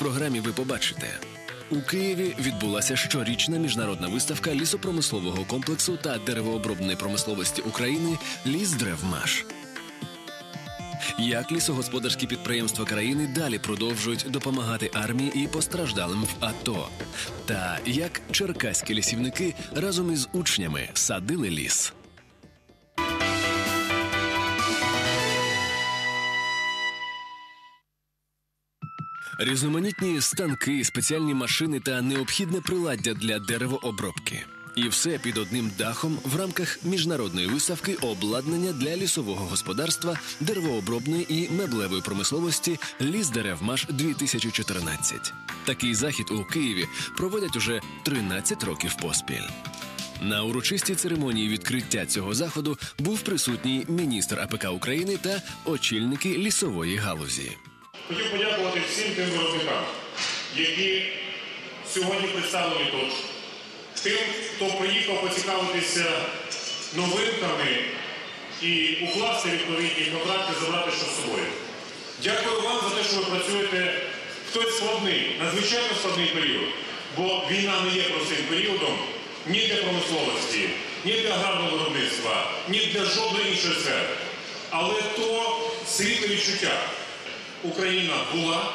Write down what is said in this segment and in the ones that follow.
програмі ви побачите. У Києві відбулася щорічна міжнародна виставка лісопромислового комплексу та деревообробної промисловості України Лісдревмаш. Як лісогосподарські підприємства країни далі продовжують допомагати армії і постраждалим в АТО, та як черкаські лісівники разом із учнями садили ліс. Різноманітні станки, спеціальні машини та необхідне приладдя для деревообробки. І все під одним дахом в рамках міжнародної виставки обладнання для лісового господарства, деревообробної і меблевої промисловості Ліс Деревмаш 2014. Такий захід у Києві проводять уже 13 років поспіль. На урочистій церемонії відкриття цього заходу був присутній міністр АПК України та очільники лісової галузі. Хотів подякувати всім тим виробникам, які сьогодні представлені тут, тим, хто приїхав поцікавитися новинками і укласти відповідні контракти, забрати що з собою. Дякую вам за те, що ви працюєте в той складний, надзвичайно складний період, бо війна не є простим періодом ні для промисловості, ні для аграрного виробництва, ні для жодної іншої сфери. Але то світле відчуття. Україна була,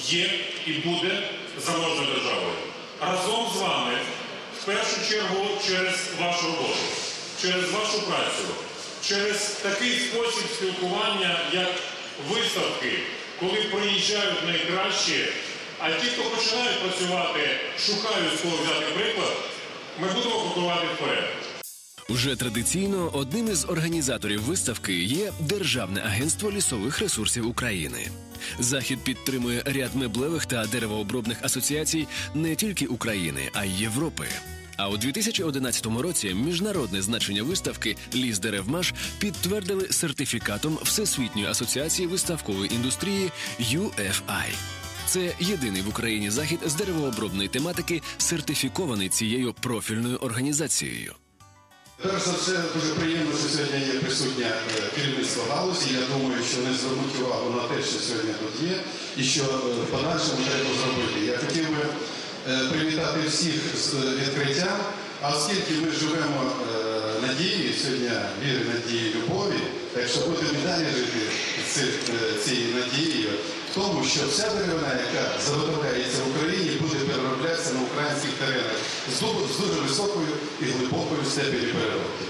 є і буде заможною державою. Разом з вами, в першу чергу, через вашу роботу, через вашу працю, через такий спосіб спілкування, як виставки, коли приїжджають найкращі, а ті, хто починають працювати, шукають з кого взяти приклад, ми будемо крокувати вперед. Уже традиційно одним із організаторів виставки є Державне агентство лісових ресурсів України. Захід підтримує ряд меблевих та деревообробних асоціацій не тільки України, а й Європи. А у 2011 році міжнародне значення виставки Ліс Деревмаш підтвердили сертифікатом Всесвітньої асоціації виставкової індустрії UFI. Це єдиний в Україні захід з деревообробної тематики, сертифікований цією профільною організацією. Перш за все, дуже приємно, що сьогодні є присутнє е, керівництво галузі. Я думаю, що вони звернуть увагу на те, що сьогодні тут є, і що е, в подальшому треба зробити. Я хотів би е, привітати всіх з відкриттям, а оскільки ми живемо надією, сьогодні віри, надії, любові, так що будемо і далі жити цією надією, тому, що вся деревина, яка заготовляється в Україні, буде перероблятися на українських теренах з дуже високою і глибокою степені переробки.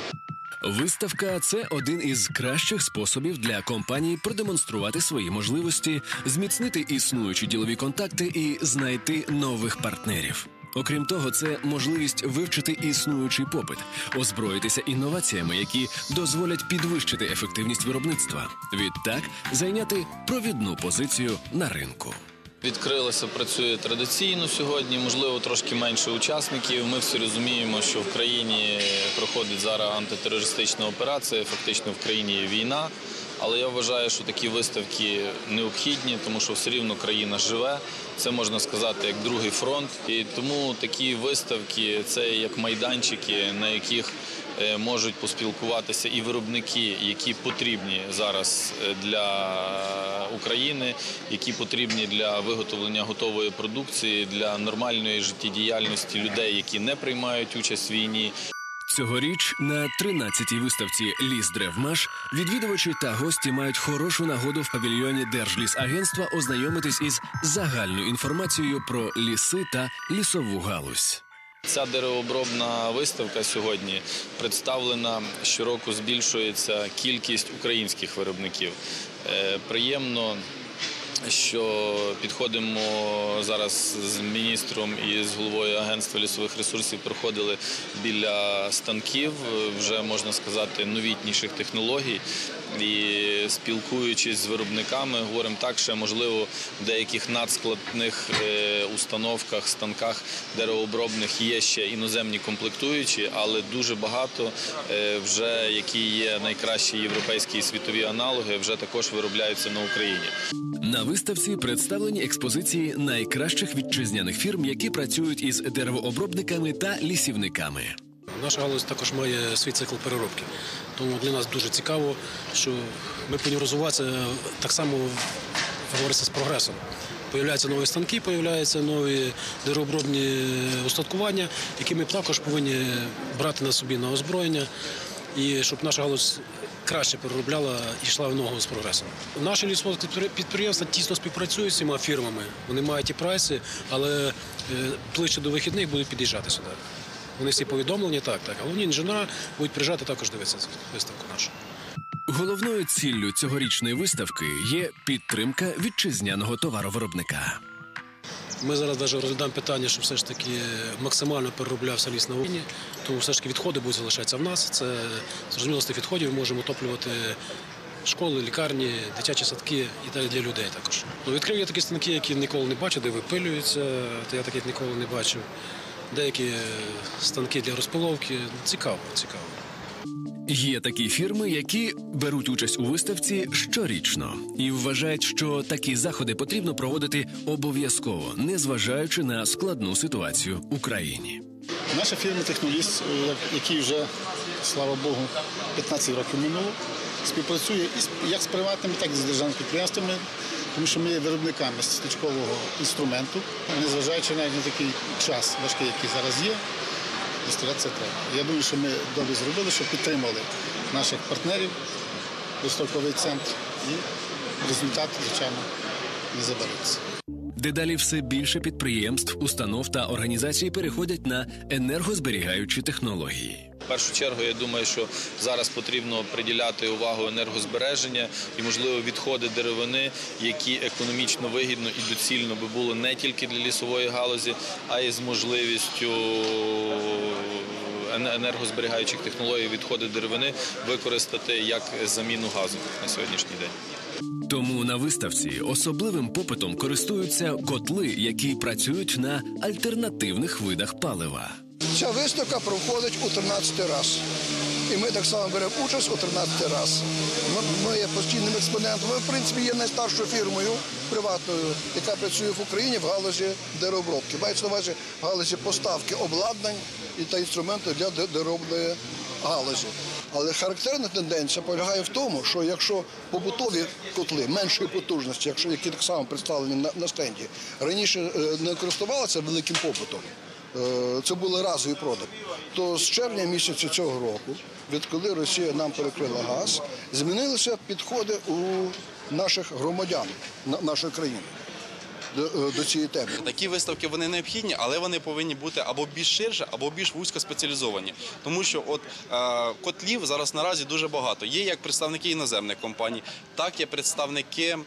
Виставка це один із кращих способів для компанії продемонструвати свої можливості, зміцнити існуючі ділові контакти і знайти нових партнерів. Окрім того, це можливість вивчити існуючий попит, озброїтися інноваціями, які дозволять підвищити ефективність виробництва. Відтак зайняти провідну позицію на ринку. Відкрилося, працює традиційно сьогодні. Можливо, трошки менше учасників. Ми всі розуміємо, що в країні проходить зараз антитерористична операція. Фактично в країні є війна. Але я вважаю, що такі виставки необхідні, тому що все рівно країна живе. Це можна сказати як другий фронт. І тому такі виставки це як майданчики, на яких е, можуть поспілкуватися і виробники, які потрібні зараз е, для України, які потрібні для виготовлення готової продукції, для нормальної життєдіяльності людей, які не приймають участь в війні. Цьогоріч на 13-й виставці Ліс Древмаш відвідувачі та гості мають хорошу нагоду в павільйоні Держлісагентства ознайомитись із загальною інформацією про ліси та лісову галузь. Ця деревообробна виставка сьогодні представлена щороку збільшується кількість українських виробників. Е, Приємно, що підходимо зараз з міністром і з головою агентства лісових ресурсів. Проходили біля станків, вже можна сказати, новітніших технологій. І спілкуючись з виробниками, говоримо так, що можливо в деяких надскладних е, установках, станках деревообробних є ще іноземні комплектуючі, але дуже багато е, вже які є найкращі європейські і світові аналоги, вже також виробляються на Україні. На виставці представлені експозиції найкращих вітчизняних фірм, які працюють із деревообробниками та лісівниками. Наша галузь також має свій цикл переробки. Тому для нас дуже цікаво, що ми повинні розвиватися так само говориться з прогресом. Появляються нові станки, появляються нові деревообробні устаткування, які ми також повинні брати на собі на озброєння, і щоб наша галузь краще переробляла і йшла в ногу з прогресом. Наші лісові підприємства тісно співпрацюють з цими фірмами. Вони мають і прайси, але е, ближче до вихідних будуть під'їжджати сюди. Вони всі повідомлені, так, так. Головні інженери будуть приїжджати також дивитися виставку нашу. Головною ціллю цьогорічної виставки є підтримка вітчизняного товаровиробника. Ми зараз навіть розглядаємо питання, щоб все ж таки максимально перероблявся ліс на Україні, тому все ж таки відходи будуть залишатися в нас. Це зрозуміло, з тих відходів ми можемо отоплювати школи, лікарні, дитячі садки і так для людей також. Ну, відкрив я такі станки, які ніколи не бачив, де випилюються, то я таких ніколи не бачив. Деякі станки для розпиловки. Цікаво, цікаво. Є такі фірми, які беруть участь у виставці щорічно і вважають, що такі заходи потрібно проводити обов'язково, незважаючи на складну ситуацію в Україні. Наша фірма Техноліст, е, який вже, слава Богу, 15 років минуло, співпрацює як з приватними, так і з державними підприємствами, тому що ми є виробниками стічкового інструменту, незважаючи навіть на такий час важкий, який зараз є, і старатися треба. Я думаю, що ми добре зробили, що підтримали наших партнерів, виставковий центр, і результат, звичайно, не забереться. Дедалі все більше підприємств, установ та організацій переходять на енергозберігаючі технології. В першу чергу, я думаю, що зараз потрібно приділяти увагу енергозбереження і, можливо, відходи деревини, які економічно вигідно і доцільно би було не тільки для лісової галузі, а й з можливістю енергозберігаючих технологій відходи деревини використати як заміну газу на сьогоднішній день. Тому на виставці особливим попитом користуються котли, які працюють на альтернативних видах палива. Ця виставка проходить у 13 раз. І ми так само беремо участь у 13 раз. Ми, є постійним експонентом. Ми, в принципі, є найстаршою фірмою приватною, яка працює в Україні в галузі деревообробки. Мається на увазі в галузі поставки обладнань і та інструментів для де- деревообної галузі. Але характерна тенденція полягає в тому, що якщо побутові котли меншої потужності, якщо які так само представлені на, на стенді, раніше е, не користувалися великим попитом. Е, це були разові продажі. То з червня місяця цього року, відколи Росія нам перекрила газ, змінилися підходи у наших громадян на- нашої країни до, е, до цієї теми. Такі виставки вони необхідні, але вони повинні бути або більш ширше, або більш вузькоспеціалізовані. Тому що от е, котлів зараз наразі дуже багато. Є як представники іноземних компаній, так є представники.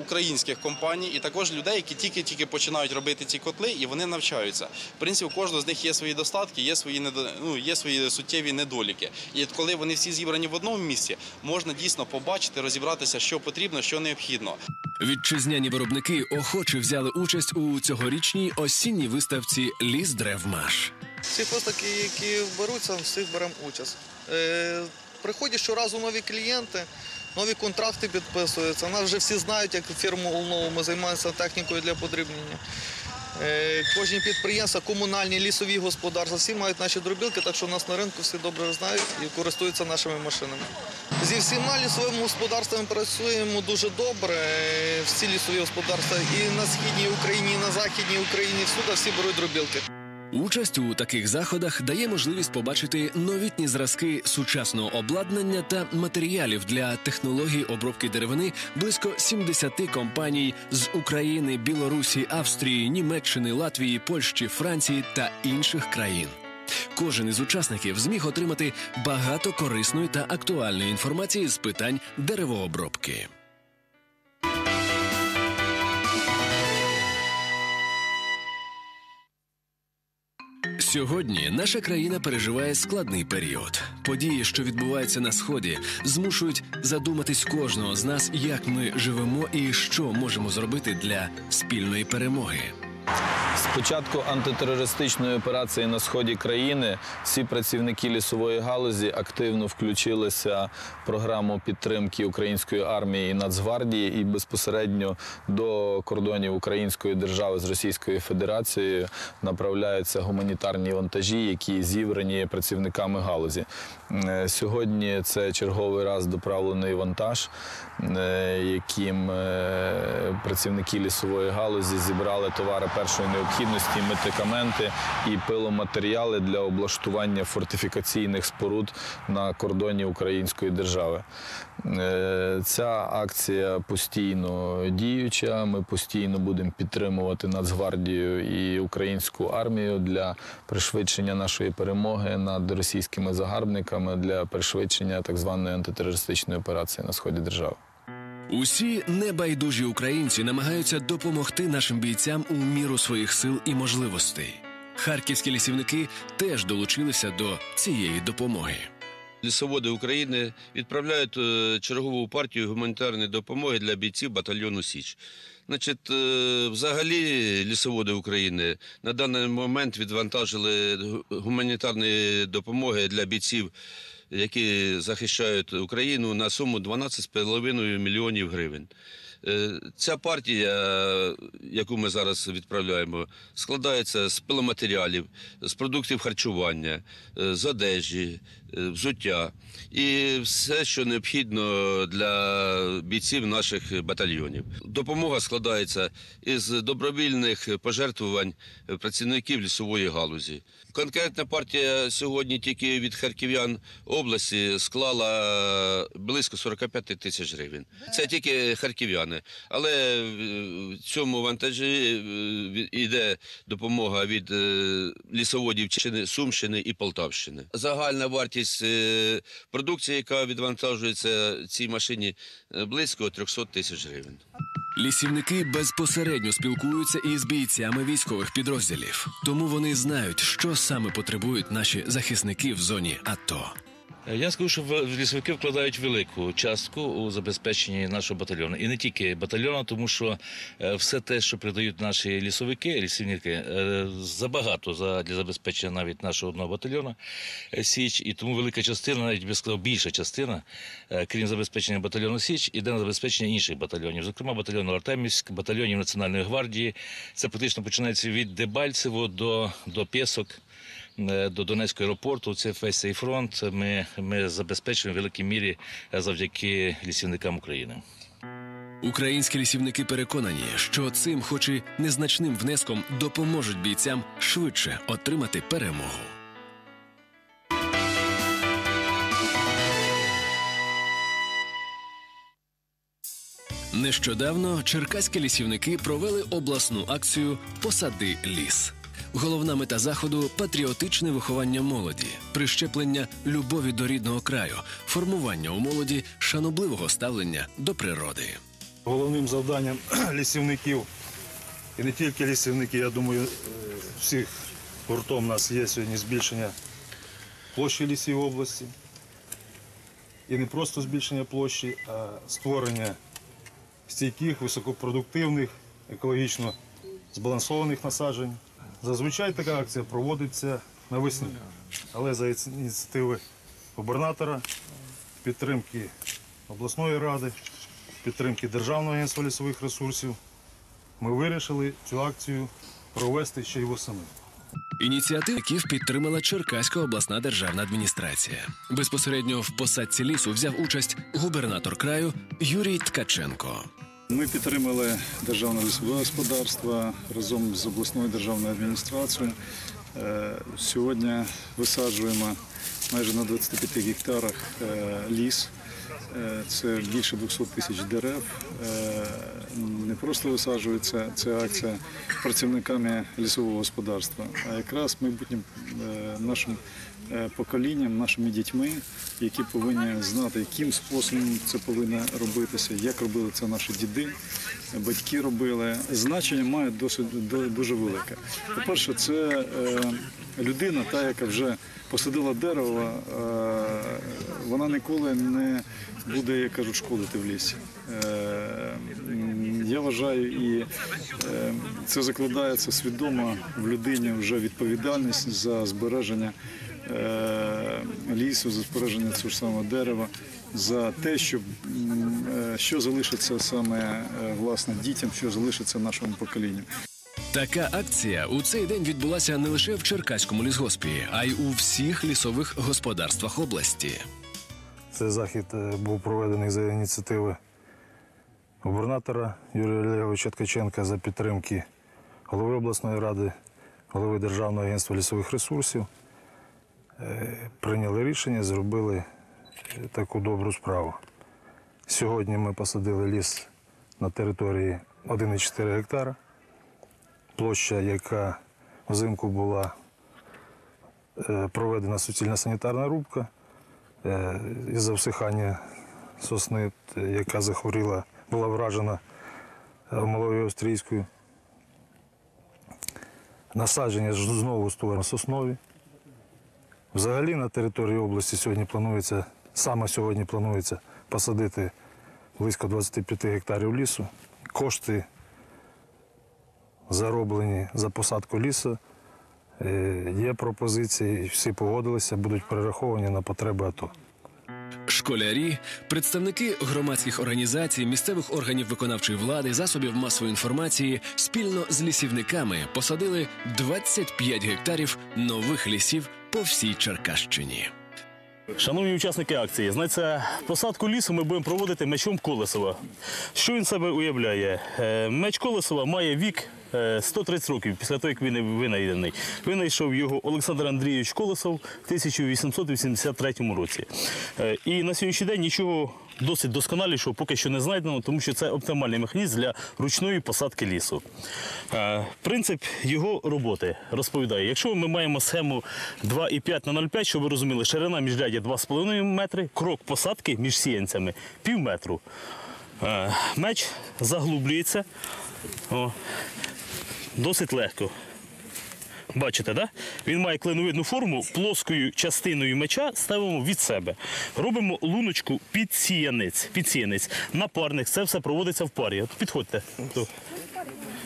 Українських компаній і також людей, які тільки-тільки починають робити ці котли, і вони навчаються. В принципі, у кожного з них є свої достатки, є свої ну, є свої суттєві недоліки. І от коли вони всі зібрані в одному місці, можна дійсно побачити, розібратися, що потрібно, що необхідно. Вітчизняні виробники охоче взяли участь у цьогорічній осінній виставці Ліс Древмаш. Всі виставки, які беруться, всіх беремо участь. Е, приходять щоразу нові клієнти, нові контракти підписуються. Нас вже всі знають, як фірму Улнову ми займаємося технікою для подрібнення. Е, кожні підприємства, комунальні, лісові господарства, всі мають наші дробілки, так що нас на ринку всі добре знають і користуються нашими машинами. Зі всіма лісовими господарствами працюємо дуже добре. Е, Всі лісові господарства і на східній Україні, і на західній Україні, всюди всі беруть дробілки. Участь у таких заходах дає можливість побачити новітні зразки сучасного обладнання та матеріалів для технологій обробки деревини близько 70 компаній з України, Білорусі, Австрії, Німеччини, Латвії, Польщі, Франції та інших країн. Кожен із учасників зміг отримати багато корисної та актуальної інформації з питань деревообробки. Сьогодні наша країна переживає складний період. Події, що відбуваються на сході, змушують задуматись кожного з нас, як ми живемо і що можемо зробити для спільної перемоги. З початку антитерористичної операції на сході країни всі працівники лісової галузі активно включилися в програму підтримки української армії і Нацгвардії і безпосередньо до кордонів Української держави з Російською Федерацією направляються гуманітарні вантажі, які зібрані працівниками галузі. Е, Сьогодні це черговий раз доправлений вантаж, е, яким е, працівники лісової галузі зібрали товари першої необхідності, медикаменти і пиломатеріали для облаштування фортифікаційних споруд на кордоні Української держави. Е, Ця акція постійно діюча. Ми постійно будемо підтримувати Нацгвардію і українську армію для пришвидшення нашої перемоги над російськими загарбниками для пришвидшення так званої антитерористичної операції на сході держави. Усі небайдужі українці намагаються допомогти нашим бійцям у міру своїх сил і можливостей. Харківські лісівники теж долучилися до цієї допомоги. Лісоводи України відправляють е, чергову партію гуманітарної допомоги для бійців батальйону Січ. Значить, е, взагалі лісоводи України на даний момент відвантажили гу- гуманітарної допомоги для бійців, які захищають Україну на суму 12,5 мільйонів гривень. Е, Ця партія, яку ми зараз відправляємо, складається з пиломатеріалів, з продуктів харчування, е, з одежі, е, взуття і все, що необхідно для бійців наших батальйонів. Допомога складається із добровільних пожертвувань працівників лісової галузі. Конкретна партія сьогодні тільки від харків'ян області склала близько 45 тисяч гривень. Це тільки харків'яни. Але е, в цьому вантажі е, йде допомога від е, лісоводів Сумщини і Полтавщини. Загальна вартість е, продукції, яка відвантажується цій машині, е, близько 300 тисяч гривень. Лісівники безпосередньо спілкуються із бійцями військових підрозділів, тому вони знають, що саме потребують наші захисники в зоні АТО. Я скажу, що лісовики вкладають велику частку у забезпеченні нашого батальйону. І не тільки батальйону, тому що е, все те, що придають наші лісовики, лісівники, е, забагато за, для забезпечення навіть нашого одного батальйону е, Січ. І тому велика частина, навіть би сказав, більша частина, е, крім забезпечення батальйону Січ, іде на забезпечення інших батальйонів. Зокрема, батальйону Артемівськ, батальйонів Національної гвардії. Це практично починається від Дебальцево до, до Пєсок е, до Донецького аеропорту. Це весь цей фронт. Ми, ми забезпечуємо в великій мірі е, завдяки лісівникам України. Українські лісівники переконані, що цим, хоч і незначним внеском, допоможуть бійцям швидше отримати перемогу. Нещодавно черкаські лісівники провели обласну акцію Посади ліс. Головна мета заходу патріотичне виховання молоді, прищеплення любові до рідного краю, формування у молоді шанобливого ставлення до природи. Головним завданням лісівників, і не тільки лісівники, я думаю, е, всіх гуртом у нас є сьогодні збільшення площі лісів області. І не просто збільшення площі, а створення стійких, високопродуктивних, екологічно збалансованих насаджень. Зазвичай така акція проводиться навесні, але за ініціативи губернатора, підтримки обласної ради, підтримки Державного агентства лісових ресурсів, ми вирішили цю акцію провести ще й восени. Ініціативників підтримала Черкаська обласна державна адміністрація. Безпосередньо в посадці лісу взяв участь губернатор краю Юрій Ткаченко. Ми підтримали державне лісове господарство разом з обласною державною адміністрацією. Е, Сьогодні висаджуємо майже на 25 гектарах е, ліс. Е, Це більше 200 тисяч дерев. Не просто висаджується ця акція працівниками лісового господарства, а якраз майбутнім нашим поколінням, нашими дітьми, які повинні знати, яким способом це повинно робитися, як робили це наші діди, батьки робили. Значення має досить дуже велике. По-перше, це е, людина, та, яка вже посадила дерево, е, вона ніколи не буде, як кажуть, шкодити в лісі. Е, Я вважаю, і е, це закладається свідомо в людині вже відповідальність за збереження е, лісу, за збереження цього ж самого дерева, за те, щоб е, що залишиться саме е, власне дітям, що залишиться нашому поколінню. Така акція у цей день відбулася не лише в Черкаському лісгоспі, а й у всіх лісових господарствах області. Цей захід е, був проведений за ініціативи губернатора Юрія Олеговича Ткаченка за підтримки голови обласної ради, голови Державного агентства лісових ресурсів. Е, Прийняли рішення, зробили е, таку добру справу. Сьогодні ми посадили ліс на території 1,4 гектара. Площа, яка взимку була е, проведена суцільна санітарна рубка е, із-за всихання сосни, яка захворіла, була вражена малою австрійською. Насадження знову створено соснові. Взагалі на території області сьогодні планується, саме сьогодні планується посадити близько 25 гектарів лісу. Кошти зароблені за посадку лісу. Е, Є пропозиції, всі погодилися, будуть перераховані на потреби АТО. Школярі, представники громадських організацій, місцевих органів виконавчої влади, засобів масової інформації спільно з лісівниками посадили 25 гектарів нових лісів по всій Черкащині. Шановні учасники акції, знаєте, посадку лісу ми будемо проводити мечом Колесова. Що він себе уявляє? Е, Меч Колесова має вік 130 років після того, як він винайдений. Винайшов його Олександр Андрійович Колесов в 1883 році. Е, І на сьогоднішній день нічого досить досконалішого поки що не знайдено, тому що це оптимальний механізм для ручної посадки лісу. Е, Принцип його роботи розповідає, якщо ми маємо схему 2,5 на 0,5, щоб ви розуміли, ширина міжрядя 2,5 метри, крок посадки між сіянцями пів метру. Е, Меч заглублюється досить легко. Бачите, да? Він має клиновидну форму, плоскою частиною меча ставимо від себе. Робимо луночку під сіянець. Під сіянець. Напарник, це все проводиться в парі. От підходьте.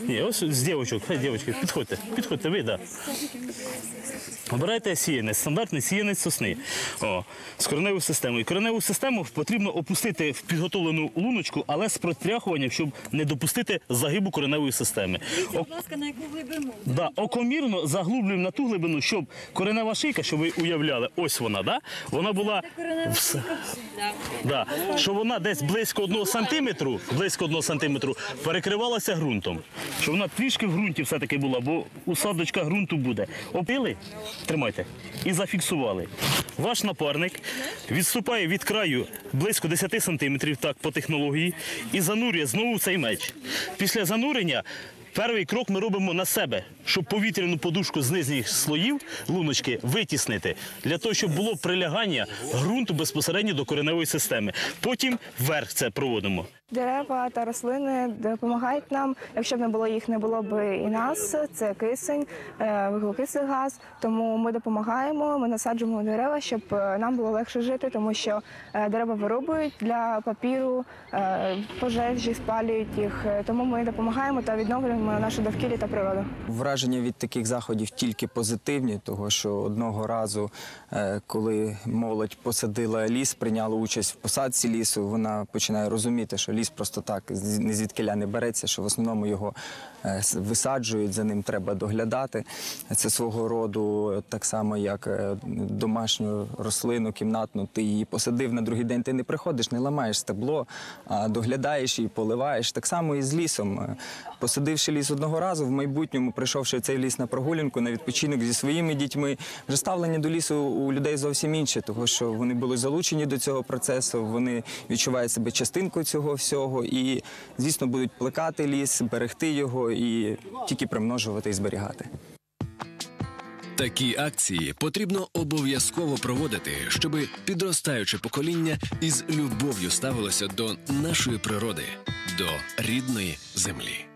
Ні, ось з дівчинок, хай дівчатки, підходьте, підходьте, ви, да. Обирайте сіянець, стандартний сіянець сосни О, з кореневою системою. Кореневу систему потрібно опустити в підготовлену луночку, але з протряхуванням, щоб не допустити загибу кореневої системи. Будь ласка, на яку глибину? Да, окомірно заглублюємо на ту глибину, щоб коренева шийка, щоб ви уявляли, ось вона, да? вона була вс- да, щоб вона десь близько одного сантиметру, близько одного сантиметру перекривалася ґрунтом. Щоб вона трішки в ґрунті все-таки була, бо усадочка ґрунту буде. Опили, тримайте, і зафіксували. Ваш напарник відступає від краю близько 10 сантиметрів, так по технології, і занурює знову цей меч. Після занурення Перший крок ми робимо на себе, щоб повітряну подушку з нижніх слоїв луночки витіснити, для того, щоб було прилягання ґрунту безпосередньо до кореневої системи. Потім вверх це проводимо. Дерева та рослини допомагають нам. Якщо б не було їх, не було б і нас. Це кисень, е, вуглекислий газ. Тому ми допомагаємо. Ми насаджуємо дерева, щоб е, нам було легше жити, тому що е, дерева вирубують для папіру, пожежі, спалюють їх. Тому ми допомагаємо та відновлюємо наше довкілля та природу. Враження від таких заходів тільки позитивні, того що одного разу, е, коли молодь посадила ліс, прийняла участь в посадці лісу, вона починає розуміти, що ліс просто так не звідкиля не береться, що в основному його висаджують, за ним треба доглядати. Це свого роду е, так само, як е, домашню рослину кімнатну. Ти її посадив на другий день, ти не приходиш, не ламаєш стебло, а доглядаєш її, поливаєш. Так само і з лісом. Е, Посадивши ліс одного разу, в майбутньому, прийшовши цей ліс на прогулянку, на відпочинок зі своїми дітьми, вже ставлення до лісу у людей зовсім інше, тому що вони були залучені до цього процесу, вони відчувають себе частинкою цього всього і, звісно, будуть плекати ліс, берегти його і тільки примножувати і зберігати. Такі акції потрібно обов'язково проводити, щоб підростаюче покоління із любов'ю ставилося до нашої природи, до рідної землі.